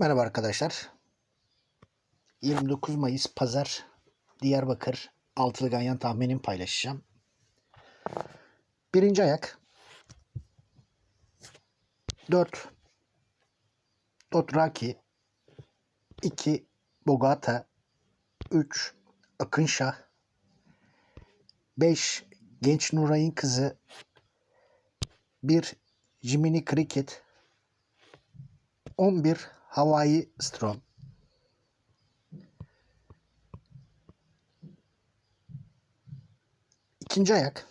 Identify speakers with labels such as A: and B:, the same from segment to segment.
A: Merhaba arkadaşlar. 29 Mayıs Pazar Diyarbakır altılı ganyan tahminimi paylaşacağım. Birinci ayak. 4 Dotraki 2 Bogata. 3 Akınşah. 5 Genç Nuray'ın kızı. 1 Jiminy Cricket. 11 Hawaii Strom. İkinci ayak.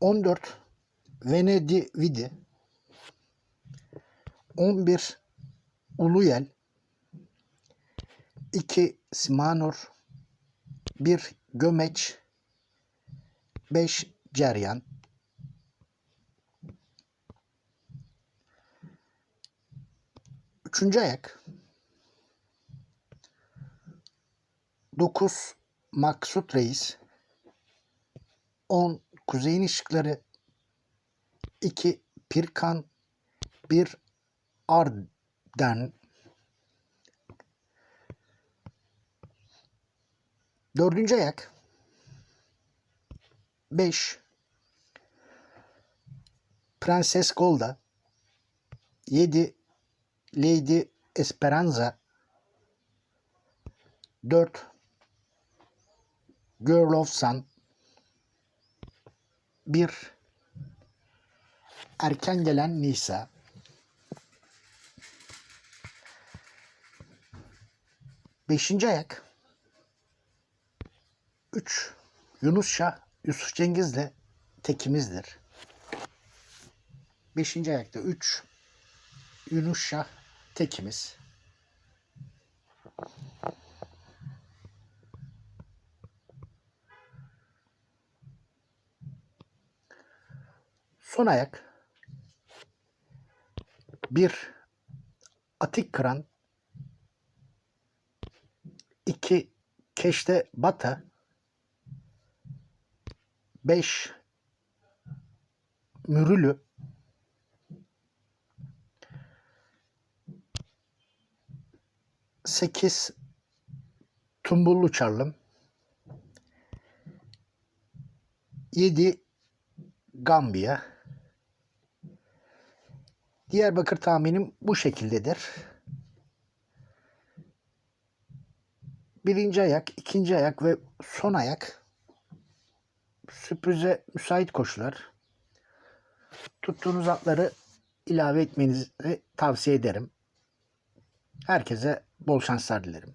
A: 14 Venedi Vidi 11 Uluyel. 2 Simanur 1 Gömeç. 5 Ceryan Üçüncü ayak. 9 Maksut Reis. 10 Kuzeyin Işıkları. 2 Pirkan. 1 Arden. Dördüncü ayak. 5 Prenses Golda. 7 Lady Esperanza. 4 Girl of Sun. 1 Erken gelen Nisa. Beşinci ayak. 3 Yunus Şah Yusuf Cengiz'le tekimizdir. Beşinci ayakta 3 Yunus Şah tekimiz. Son ayak. Bir atik kıran. iki keşte bata. Beş mürülü. 8 Tumbullu Çarlım 7 Gambiya Diyarbakır tahminim bu şekildedir. Birinci ayak, ikinci ayak ve son ayak sürprize müsait koşular. Tuttuğunuz atları ilave etmenizi tavsiye ederim. Herkese bol şanslar dilerim.